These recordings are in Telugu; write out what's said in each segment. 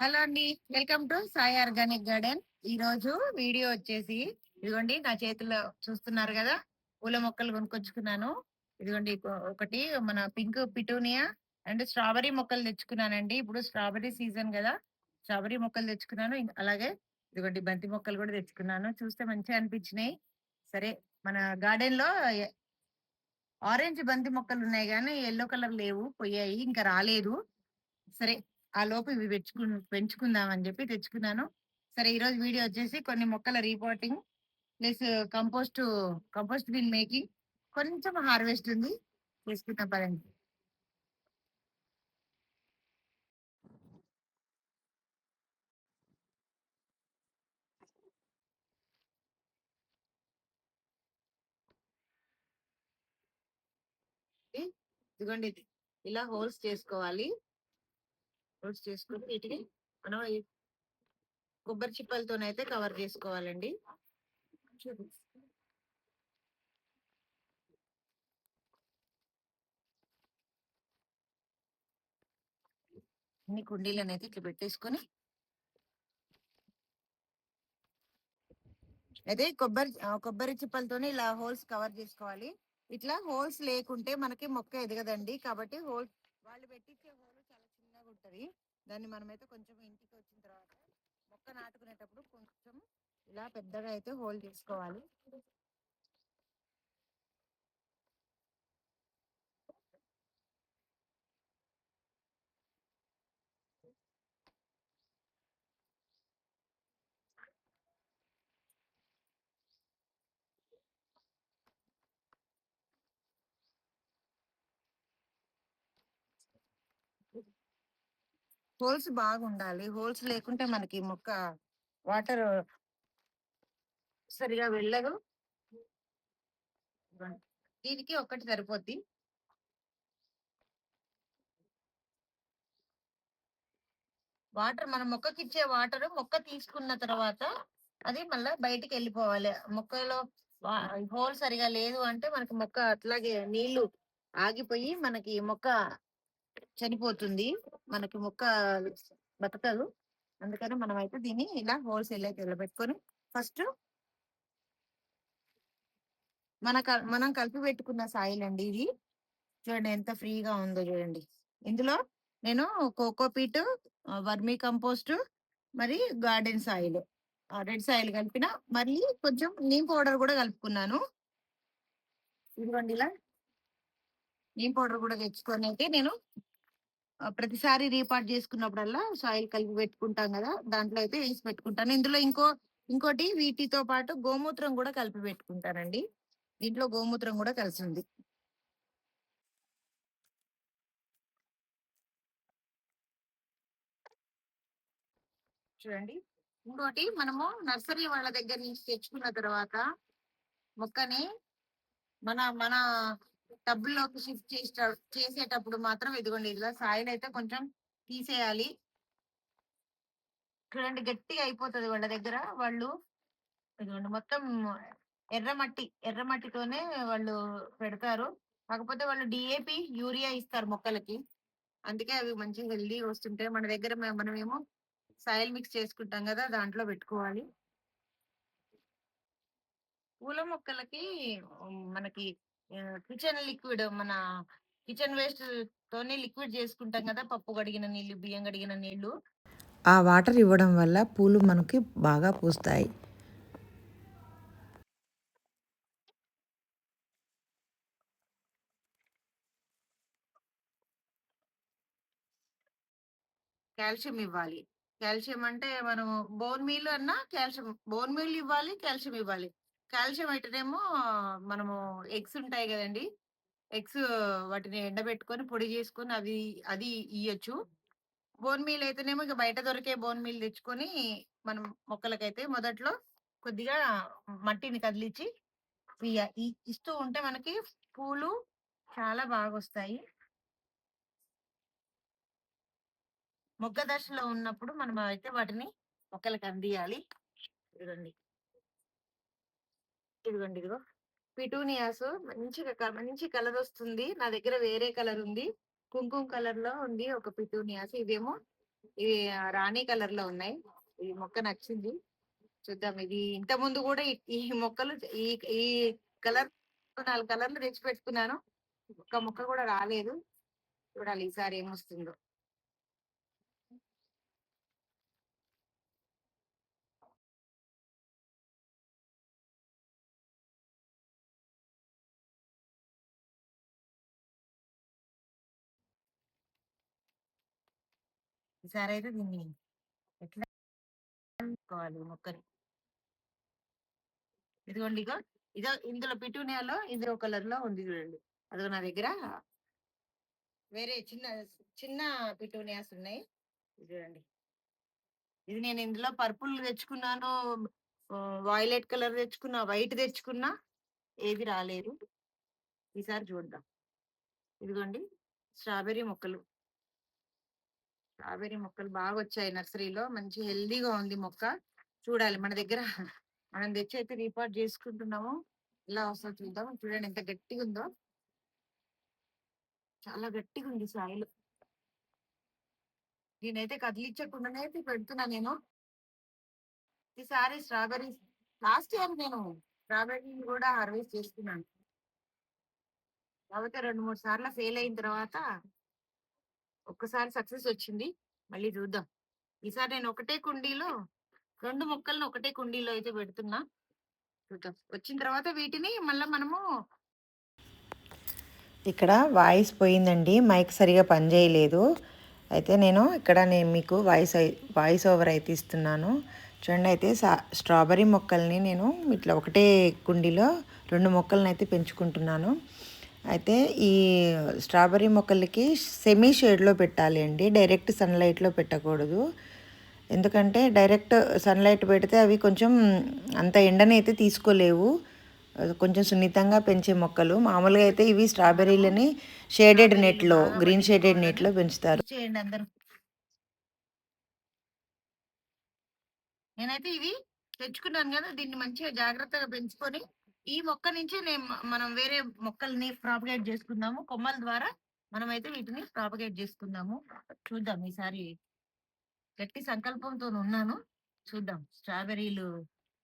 హలో అండి welcome to Sai organic garden. ఈ రోజు వీడియో వచ్చేసి ఇదిగోండి నా చేతిలో చూస్తున్నారు కదా పూల మొక్కలు కొనుక్కొచ్చుకున్నాను. ఇదిగోండి ఒకటి మన పింక్ పిటూనియా అండ్ స్ట్రాబెరీ మొక్కలు తెచ్చుకున్నానండి. ఇప్పుడు స్ట్రాబెరీ సీజన్ కదా స్ట్రాబెరీ మొక్కలు తెచ్చుకున్నాను. అలాగే ఇదిగోండి బంతి మొక్కలు కూడా తెచ్చుకున్నాను. చూస్తే మంచిగా అనిపించినాయి. సరే మన గార్డెన్లో ఆరెంజ్ బంతి మొక్కలు ఉన్నాయి కానీ ఎల్లో కలర్ లేవు పోయాయి ఇంకా రాలేదు. సరే ఆ లోపు ఇవి పెంచుకు పెంచుకుందాం అని చెప్పి తెచ్చుకున్నాను. సరే ఈ రోజు వీడియో వచ్చేసి కొన్ని మొక్కల repotting plus compost compost bin making. కొంచెం హార్వెస్ట్ ఉంది. చేసుకుందాం పదండి ఇదిగోండి ఇలా హోల్స్ చేసుకోవాలి. హోల్స్ చేసుకుని వీటిని మనం కొబ్బరి చిప్పలతోనైతే కవర్ చేసుకోవాలండి. అన్ని కుండీలను అయితే ఇట్లా పెట్టేసుకొని అయితే కొబ్బరి కొబ్బరి చిప్పలతోనే ఇలా హోల్స్ కవర్ చేసుకోవాలి. ఇట్లా హోల్స్ లేకుంటే మనకి మొక్క ఎదగదండి. కాబట్టి హోల్ వాళ్ళు పెట్టించే హోల్ చాలా దాన్ని మనమైతే కొంచెం ఇంటికి వచ్చిన తర్వాత మొక్క నాటుకునేటప్పుడు కొంచెం ఇలా పెద్దగా అయితే హోల్ చేసుకోవాలి. హోల్స్ బాగుండాలి. హోల్స్ లేకుంటే మనకి మొక్క వాటర్ సరిగా వెళ్ళదు. దీనికి ఒక్కటి సరిపోద్ది. వాటర్ మన మొక్కకి ఇచ్చే వాటర్ మొక్క తీసుకున్న తర్వాత అది మళ్ళీ బయటికి వెళ్ళిపోవాలి. మొక్కలో హోల్ సరిగా లేదు అంటే మనకి మొక్క అట్లాగే నీళ్ళు ఆగిపోయి మనకి మొక్క చనిపోతుంది. మనకి మొక్క బతకదు. అందుకని మనం అయితే దీన్ని ఇలా హోల్సేల్ అయితే పెట్టుకొని ఫస్ట్ మన క- మనం కలిపి పెట్టుకున్న సాయిల్ అండి ఇది చూడండి ఎంత ఫ్రీగా ఉందో చూడండి. ఇందులో నేను కోకోపీట్ వర్మీ కంపోస్ట్ మరి గార్డెన్ సాయిల్. రెడ్ సాయిల్ కలిపిన మళ్ళీ కొంచెం నీమ్ పౌడర్ కూడా కలుపుకున్నాను. ఇదిగోండి ఇలా నీమ్ పౌడర్ కూడా తెచ్చుకొని అయితే నేను ప్రతిసారి రీపార్ట్ చేసుకున్నప్పుడల్లా సాయిల్ కలిపి పెట్టుకుంటాం కదా దాంట్లో అయితే వేసి పెట్టుకుంటాను. ఇందులో ఇంకో ఇంకోటి వీటితో పాటు గోమూత్రం కూడా కలిపి పెట్టుకుంటానండి. దీంట్లో గోమూత్రం కూడా కలిసి ఉంది చూడండి. ఇంకోటి మనము నర్సరీ వాళ్ళ దగ్గర నుంచి తెచ్చుకున్న తర్వాత మొక్కని మన మన టబ్బుల్లోకి షిఫ్ట్ చేసే చేసేటప్పుడు మాత్రం ఇదిగోండి ఇదిగా సాయిల్ అయితే కొంచెం తీసేయాలి. చూడండి గట్టిగా అయిపోతుంది వాళ్ళ దగ్గర. వాళ్ళు ఇదిగోండి మొత్తం ఎర్రమట్టి ఎర్రమట్టితోనే వాళ్ళు పెడతారు. కాకపోతే వాళ్ళు డిఏపి యూరియా ఇస్తారు మొక్కలకి. అందుకే అవి మంచి హెల్దీ వస్తుంటాయి. మన దగ్గర మనమేమో సాయిల్ మిక్స్ చేసుకుంటాం కదా దాంట్లో పెట్టుకోవాలి. పూల మొక్కలకి మనకి కిచెన్ లిక్విడ్ మన కిచెన్ వేస్ట్ తోనే లిక్విడ్ చేసుకుంటాం కదా పప్పు కడిగిన నీళ్ళు బియ్యం కడిగిన నీళ్ళు ఆ వాటర్ ఇవ్వడం వల్ల పూలు మనకి బాగా పూస్తాయి. కాల్షియం ఇవ్వాలి. కాల్షియం అంటే మనం బోన్ మీల్ అన్నా కాల్షియం బోన్ మీల్ ఇవ్వాలి కాల్షియం ఇవ్వాలి. కాల్షియం అయితేనేమో మనము ఎగ్స్ ఉంటాయి కదండి. ఎగ్స్ వాటిని ఎండబెట్టుకొని పొడి చేసుకొని అవి అది ఇయ్యొచ్చు. బోన్ మీల్ అయితేనేమో ఇక బయట దొరికే బోన్ మీల్ తెచ్చుకొని మనం మొక్కలకైతే మొదట్లో కొద్దిగా మట్టిని కదిలించి ఇస్తూ ఉంటే మనకి పూలు చాలా బాగా వస్తాయి మొగ్గ దశలో ఉన్నప్పుడు మనం అయితే వాటిని మొక్కలకు అందియాలి. చూడండి ఇదిగోండి ఇదిగో. పిటూనియాస్ మంచిగా మంచి కలర్ వస్తుంది. నా దగ్గర వేరే కలర్ ఉంది. కుంకుమ కలర్లో ఉంది ఒక పిటూనియాస్. ఇదేమో ఇది రాణి కలర్లో ఉన్నాయి. ఈ మొక్క నచ్చింది. చూద్దాం. ఇది ఇంత ముందు కూడా ఈ- ఈ మొక్కలు ఈ ఈ కలర్ నాలుగు కలర్లు తెచ్చి పెట్టుకున్నాను. ఒక్క మొక్క కూడా రాలేదు. చూడాలి ఈసారి ఏమొస్తుందో. ఈసారి అయితే దీన్ని ఎట్లా అనుకోవాలి మొక్కని? ఇదిగోండి ఇగో ఇదో ఇందులో పిటూనియాలో ఇందులో కలర్లో ఉంది చూడండి. అదిగో నా దగ్గర వేరే చిన్న చిన్న పిటూనియాస్ ఉన్నాయి. చూడండి. ఇది నేను ఇందులో పర్పుల్ తెచ్చుకున్నాను వాయిలెట్ కలర్ తెచ్చుకున్నా వైట్ తెచ్చుకున్నా ఏది రాలేదు. ఈసారి చూద్దాం. ఇదిగోండి స్ట్రాబెర్రీ మొక్కలు. స్ట్రాబెర్రీ మొక్కలు బాగా వచ్చాయి నర్సరీలో. మంచి హెల్దీగా ఉంది మొక్క. చూడాలి మన దగ్గర. మనం తెచ్చి అయితే రీపార్ట్ చేసుకుంటున్నాము. ఎలా వస్తుందో చూద్దాం చూడండి ఎంత గట్టిగా ఉందో చాలా గట్టిగా ఉంది సాయిల్ నేనైతే కదిలించకుండానే అయితే పెడుతున్నా నేను. ఈసారి స్ట్రాబెర్రీ లాస్ట్ ఇయర్ నేను స్ట్రాబెర్రీ కూడా హార్వెస్ట్ చేసుకున్నాను. కాకపోతే రెండు మూడు సార్లు ఫెయిల్ అయిన తర్వాత ఒక్కసారి సక్సెస్ వచ్చింది. మళ్ళీ చూద్దాం. ఈసారి నేను ఒకటే కుండీలో రెండు మొక్కలను ఒకటే కుండీలో అయితే పెడుతున్నా. చూద్దాం. వచ్చిన తర్వాత వీటిని మళ్ళీ మనము ఇక్కడ వాయిస్ పోయిందండి. మైక్ సరిగా పనిచేయలేదు అయితే నేను ఇక్కడ నేను మీకు వాయిస్ వాయిస్ ఓవర్ అయితే ఇస్తున్నాను. చూడండి అయితే సా స్ట్రాబెర్రీ మొక్కల్ని నేను ఇట్లా ఒకటే కుండీలో రెండు మొక్కలను అయితే పెంచుకుంటున్నాను. అయితే ఈ స్ట్రాబెర్రీ మొక్కలకి సెమీ షేడ్లో పెట్టాలి అండి. డైరెక్ట్ సన్లైట్లో పెట్టకూడదు. ఎందుకంటే డైరెక్ట్ సన్లైట్ పెడితే అవి కొంచెం అంత ఎండని అయితే తీసుకోలేవు కొంచెం సున్నితంగా పెంచే మొక్కలు. మామూలుగా అయితే ఇవి స్ట్రాబెర్రీలని షేడెడ్ నెట్లో గ్రీన్ షేడెడ్ నెట్లో పెంచుతారు. చేయండి అందరూ? నేనైతే ఇవి తెచ్చుకున్నాను కదా దీన్ని మంచిగా జాగ్రత్తగా పెంచుకొని ఈ మొక్క నుంచి నేను మనం వేరే మొక్కల్ని ప్రాపగేట్ చేసుకుందాము. కొమ్మల ద్వారా మనం అయితే వీటిని ప్రాపగేట్ చేసుకుందాము. చూద్దాం ఈసారి గట్టి సంకల్పంతో ఉన్నాను. చూద్దాం. స్ట్రాబెర్రీలు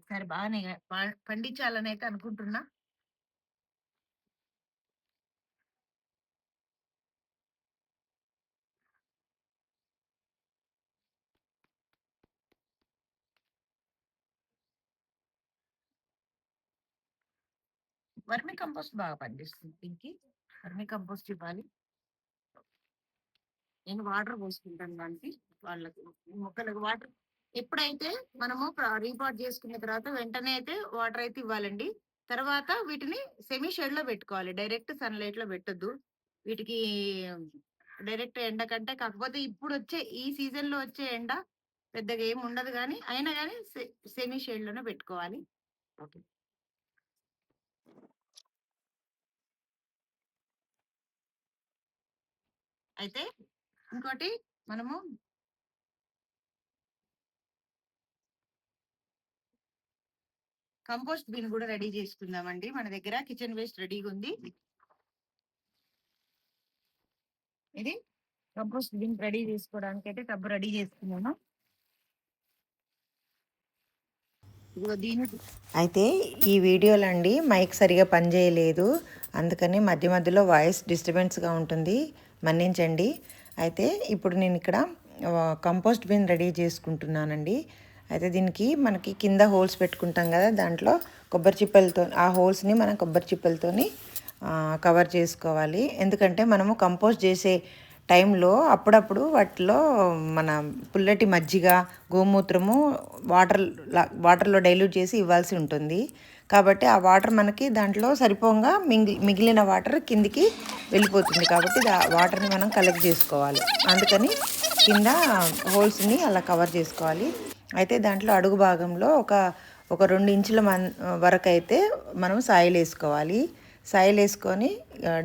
ఈసారి బాగానే ప- పండించాలని అయితే అనుకుంటున్నా. వర్మి కంపోస్ట్ బాగా పండిస్తుంది దీనికి. వర్మి కంపోస్ట్ ఇవ్వాలి. నేను వాటర్ పోసుకుంటాను దానికి వాళ్ళకి. మొక్కలకు వాటర్. ఎప్పుడైతే మనము రీపాట్ చేసుకున్న తర్వాత వెంటనే అయితే వాటర్ అయితే ఇవ్వాలండి. తర్వాత వీటిని సెమీ షెడ్లో పెట్టుకోవాలి. డైరెక్ట్ సన్లైట్లో పెట్టద్దు. వీటికి డైరెక్ట్ ఎండ కంటే కాకపోతే ఇప్పుడు వచ్చే ఈ సీజన్లో వచ్చే ఎండ పెద్దగా ఏమి ఉండదు కానీ అయినా కానీ సెమీ షేడ్లోనే పెట్టుకోవాలి. ఓకే. అయితే ఇంకోటి మనము కంపోస్ట్ బిన్ కూడా రెడీ చేసుకుందామండి. మన దగ్గర కిచెన్ వేస్ట్ రెడీగా ఉంది. ఇది కంపోస్ట్ బిన్ రెడీ చేసుకోవడానికి అయితే టబ్బు రెడీ చేసుకున్నాను అయితే ఈ వీడియోలో అండి మైక్ సరిగా పనిచేయలేదు. అందుకని మధ్య మధ్యలో వాయిస్ డిస్టర్బెన్స్గా ఉంటుంది. మన్నించండి. అయితే ఇప్పుడు నేను ఇక్కడ కంపోస్ట్ బిన్ రెడీ చేసుకుంటున్నానండి. అయితే దీనికి మనకి కింద హోల్స్ పెట్టుకుంటాం కదా దాంట్లో కొబ్బరి చిప్పలతో ఆ హోల్స్ని మనం కొబ్బరి చిప్పలతోని కవర్ చేసుకోవాలి. ఎందుకంటే మనము కంపోస్ట్ చేసే టైంలో అప్పుడప్పుడు వాటిలో మన పుల్లటి మజ్జిగ గోమూత్రము వాటర్ వాటర్లో డైల్యూట్ చేసి ఇవ్వాల్సి ఉంటుంది. కాబట్టి ఆ వాటర్ మనకి దాంట్లో సరిపోగా మిగిలి మిగిలిన వాటర్ కిందికి వెళ్ళిపోతుంది కాబట్టి ఆ వాటర్ని మనం కలెక్ట్ చేసుకోవాలి. అందుకని కింద హోల్స్ని అలా కవర్ చేసుకోవాలి. అయితే దాంట్లో అడుగు భాగంలో ఒక ఒక రెండు ఇంచుల మన్ వరకు అయితే మనం సాయిల్ వేసుకోవాలి. సాయిల్ వేసుకొని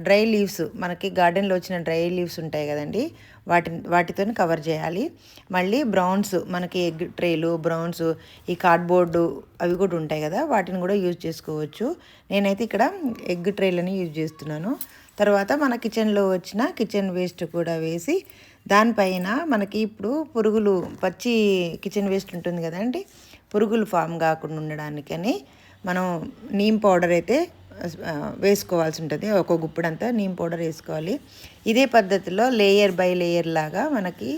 డ్రై లీవ్స్ మనకి గార్డెన్లో వచ్చిన డ్రై లీవ్స్ ఉంటాయి కదండి. వాటి వాటితో కవర్ చేయాలి. మళ్ళీ బ్రౌన్స్ మనకి ఎగ్ ట్రేలు బ్రౌన్స్ ఈ కార్డ్బోర్డు అవి కూడా ఉంటాయి కదా వాటిని కూడా యూజ్ చేసుకోవచ్చు. నేనైతే ఇక్కడ ఎగ్ ట్రేలని యూజ్ చేస్తున్నాను. తర్వాత మన కిచెన్లో వచ్చిన కిచెన్ వేస్ట్ కూడా వేసి దానిపైన మనకి ఇప్పుడు పురుగులు పచ్చి కిచెన్ వేస్ట్ ఉంటుంది కదండి పురుగులు ఫామ్ కాకుండా ఉండడానికని మనం నీమ్ పౌడర్ అయితే వేసుకోవాల్సి ఉంటుంది. ఒక గుప్పుడంతా నీమ్ పౌడర్ వేసుకోవాలి. ఇదే పద్ధతిలో లేయర్ బై లేయర్ లాగా మనకి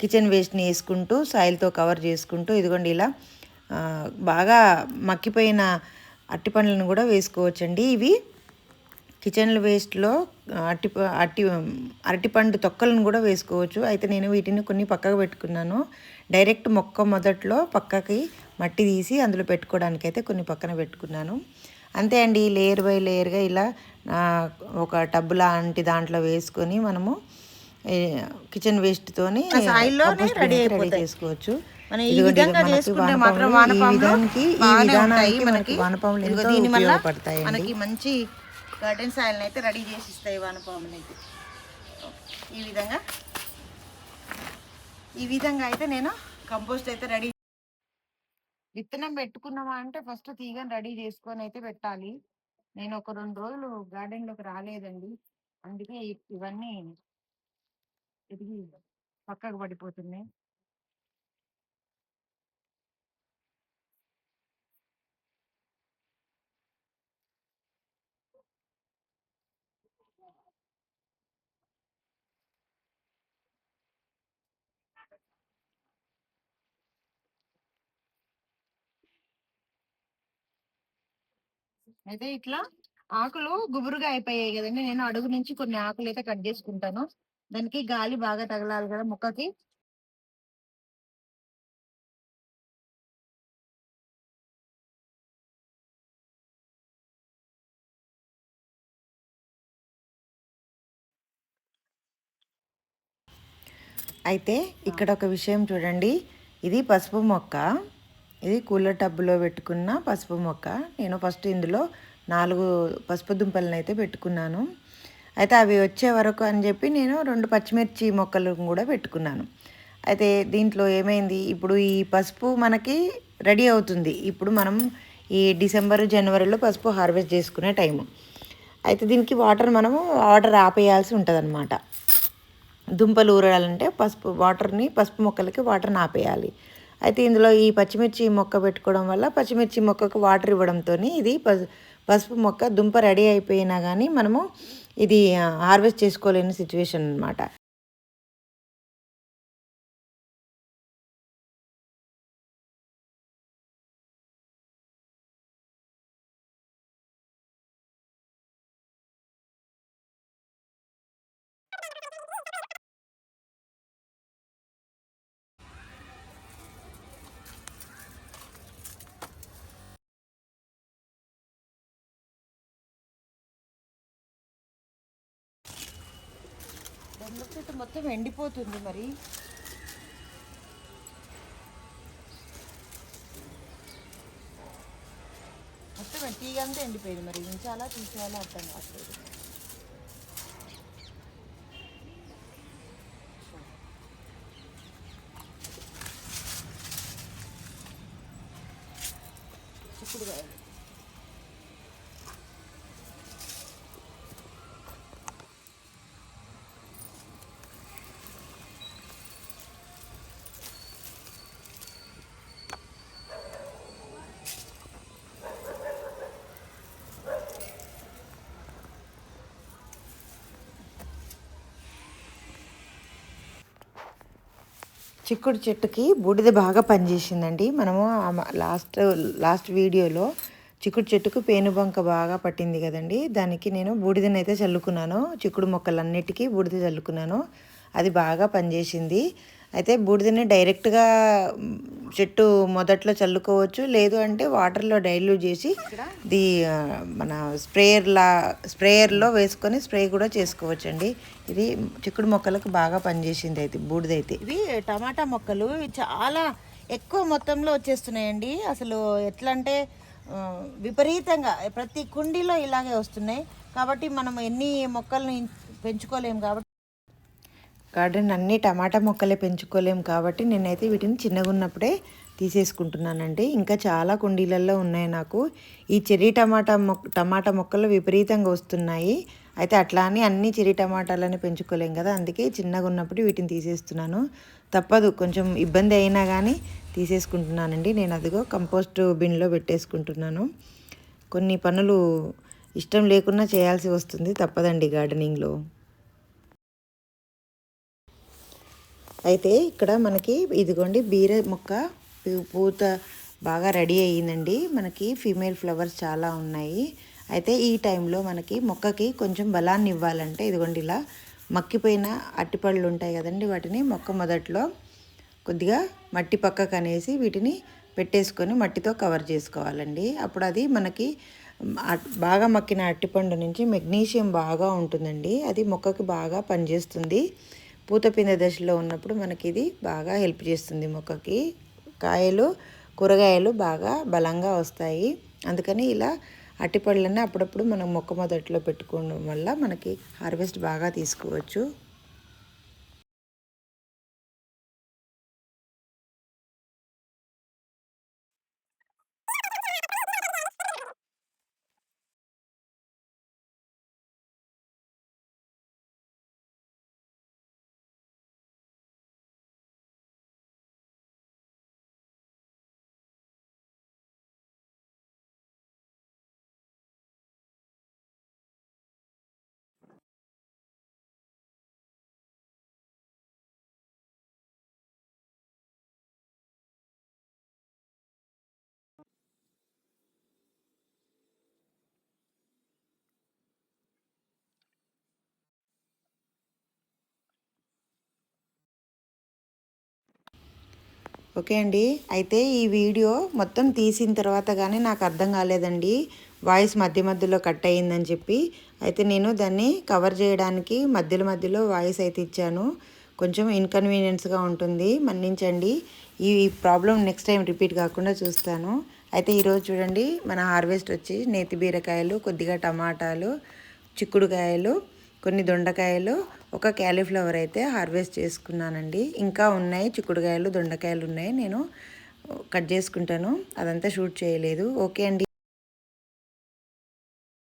కిచెన్ వేస్ట్ని వేసుకుంటూ సాయిల్తో కవర్ చేసుకుంటూ ఇదిగోండి ఇలా బాగా మక్కిపోయిన అట్టి పండ్లను కూడా వేసుకోవచ్చండి. ఇవి కిచెన్ వేస్ట్లో అట్టి అట్టి అరటిపండు తొక్కలను కూడా వేసుకోవచ్చు. అయితే నేను వీటిని కొన్ని పక్కకు పెట్టుకున్నాను. డైరెక్ట్ మొక్క మొదట్లో పక్కకి మట్టి తీసి అందులో పెట్టుకోవడానికి అయితే కొన్ని పక్కన పెట్టుకున్నాను. అంతే అండి లేయర్ బై లేయర్గా ఇలా ఒక టబ్ లాంటి దాంట్లో వేసుకొని మనము కిచెన్ వేస్ట్తోని రెడీ. చేసుకోవచ్చు. మనం ఈ విధంగా చేసుకుంటే మాత్రం ఈ విధానానికి మనకి వానపాములు ఎంతో మనకి మంచి గార్డెన్ సాయిల్ అయితే రెడీ చేసి ఇస్తాయి వానపాములు అయితే. ఈ విధంగా ఈ విధంగా అయితే నేను కంపోస్ట్ అయితే రెడీ విత్తనం పెట్టుకున్నామా అంటే ఫస్ట్ తీగని రెడీ చేసుకొని అయితే పెట్టాలి. నేను ఒక రెండు రోజులు గార్డెన్లోకి రాలేదండి. అందుకే ఇవన్నీ ఇది పక్కకు పడిపోతున్నాయి. అయితే ఇట్లా ఆకులు గుబురుగా అయిపోయాయి కదండి. నేను అడుగు నుంచి కొన్ని ఆకులు అయితే కట్ చేసుకుంటాను. దానికి గాలి బాగా తగలాలి కదా మొక్కకి. అయితే ఇక్కడ ఒక విషయం చూడండి. ఇది పసుపు మొక్క. ఇది కూలర్ టబ్బులో పెట్టుకున్న పసుపు మొక్క. నేను ఫస్ట్ ఇందులో నాలుగు పసుపు దుంపలను అయితే పెట్టుకున్నాను. అయితే అవి వచ్చే వరకు అని చెప్పి నేను రెండు పచ్చిమిర్చి మొక్కలు కూడా పెట్టుకున్నాను. అయితే దీంట్లో ఏమైంది? ఇప్పుడు ఈ పసుపు మనకి రెడీ అవుతుంది. ఇప్పుడు మనం ఈ డిసెంబర్ జనవరిలో పసుపు హార్వెస్ట్ చేసుకునే టైము. అయితే దీనికి వాటర్ మనము వాటర్ ఆపేయాల్సి ఉంటుంది దుంపలు ఊరాలంటే పసుపు వాటర్ని పసుపు మొక్కలకి వాటర్ని ఆపేయాలి. అయితే ఇందులో ఈ పచ్చిమిర్చి మొక్క పెట్టుకోవడం వల్ల పచ్చిమిర్చి మొక్కకు వాటర్ ఇవ్వడంతో ఇది పసు పసుపు మొక్క దుంప రెడీ అయిపోయినా కానీ మనము ఇది హార్వెస్ట్ చేసుకోలేని సిచ్యువేషన్ అనమాట చెట్టు మొత్తం ఎండిపోతుంది మరి. మొత్తం తీగంతా ఎండిపోయింది మరి. ఉంచాలా తీసేయాలా అర్థం కావట్లేదు. చిక్కుడుకాయలు. చిక్కుడు చెట్టుకి బూడిద బాగా పనిచేసిందండి. మనము లాస్ట్ లాస్ట్ వీడియోలో చిక్కుడు చెట్టుకు పేనుబంక బాగా పట్టింది కదండి. దానికి నేను బూడిదనైతే చల్లుకున్నాను. చిక్కుడు మొక్కలన్నిటికీ బూడిద చల్లుకున్నాను. అది బాగా పనిచేసింది. అయితే బూడిదని డైరెక్ట్గా చెట్టు మొదట్లో చల్లుకోవచ్చు. లేదు అంటే వాటర్లో డైల్యూట్ చేసి ది మన స్ప్రేయర్లా స్ప్రేయర్లో వేసుకొని స్ప్రే కూడా చేసుకోవచ్చు అండి ఇది చిక్కుడు మొక్కలకు బాగా పనిచేసింది అయితే బూడిదైతే. ఇవి టమాటా మొక్కలు చాలా ఎక్కువ మొత్తంలో వచ్చేస్తున్నాయండి. అసలు ఎట్లా అంటే విపరీతంగా ప్రతి కుండీలో ఇలాగే వస్తున్నాయి. కాబట్టి మనం ఎన్ని మొక్కల్ని పెంచుకోలేము కాబట్టి గార్డెన్ అన్ని టమాటా మొక్కలే పెంచుకోలేము కాబట్టి నేనైతే వీటిని చిన్నగా ఉన్నప్పుడే తీసేసుకుంటున్నానండి. ఇంకా చాలా కుండీలలో ఉన్నాయి నాకు. ఈ చెర్రీ టమాటా మొక్క టమాటా మొక్కలు విపరీతంగా వస్తున్నాయి. అయితే అట్లా అని అన్ని చిరి టమాటాలని పెంచుకోలేం కదా అందుకే చిన్నగా ఉన్నప్పుడు వీటిని తీసేస్తున్నాను. తప్పదు కొంచెం ఇబ్బంది అయినా కానీ తీసేసుకుంటున్నానండి. నేను అదిగో కంపోస్ట్ బిన్లో పెట్టేసుకుంటున్నాను. కొన్ని పనులు ఇష్టం లేకుండా చేయాల్సి వస్తుంది తప్పదండి గార్డెనింగ్లో. అయితే ఇక్కడ మనకి ఇదిగోండి బీర మొక్క పూత బాగా రెడీ అయ్యిందండి. మనకి ఫీమేల్ ఫ్లవర్స్ చాలా ఉన్నాయి. అయితే ఈ టైంలో మనకి మొక్కకి కొంచెం బలాన్ని ఇవ్వాలంటే ఇదిగోండి ఇలా మక్కిపోయిన అట్టిపళ్ళు ఉంటాయి కదండి వాటిని మొక్క మొదట్లో కొద్దిగా మట్టి పక్కకు అనేసి వీటిని పెట్టేసుకొని మట్టితో కవర్ చేసుకోవాలండి. అప్పుడు అది మనకి అట్- బాగా మక్కిన అట్టిపండు నుంచి మెగ్నీషియం బాగా ఉంటుందండి. అది మొక్కకి బాగా పనిచేస్తుంది. పూతపిందె దశలో ఉన్నప్పుడు మనకి ఇది బాగా హెల్ప్ చేస్తుంది మొక్కకి. కాయలు కూరగాయలు బాగా బలంగా వస్తాయి. అందుకని ఇలా అట్టిపళ్ళని అప్పుడప్పుడు మనం మొక్క మొదట్లో పెట్టుకోవడం వల్ల మనకి హార్వెస్ట్ బాగా తీసుకోవచ్చు. ఓకే అండి. అయితే ఈ వీడియో మొత్తం తీసిన తర్వాత కానీ నాకు అర్థం కాలేదండి. వాయిస్ మధ్య మధ్యలో కట్ అయ్యిందని చెప్పి. అయితే నేను దాన్ని కవర్ చేయడానికి మధ్యలో మధ్యలో వాయిస్ అయితే ఇచ్చాను. కొంచెం ఇన్కన్వీనియన్స్గా ఉంటుంది. మన్నించండి. ఈ ప్రాబ్లం నెక్స్ట్ టైం రిపీట్ కాకుండా చూస్తాను. అయితే ఈరోజు చూడండి మన హార్వెస్ట్ వచ్చి నేతి బీరకాయలు కొద్దిగా టమాటాలు చిక్కుడుకాయలు కొన్ని దొండకాయలు ఒక క్యాలీఫ్లవర్ అయితే హార్వెస్ట్ చేసుకున్నానండి. ఇంకా ఉన్నాయి చిక్కుడుకాయలు దొండకాయలు ఉన్నాయి. నేను కట్ చేసుకుంటాను. అదంతా షూట్ చేయలేదు. ఓకే అండి.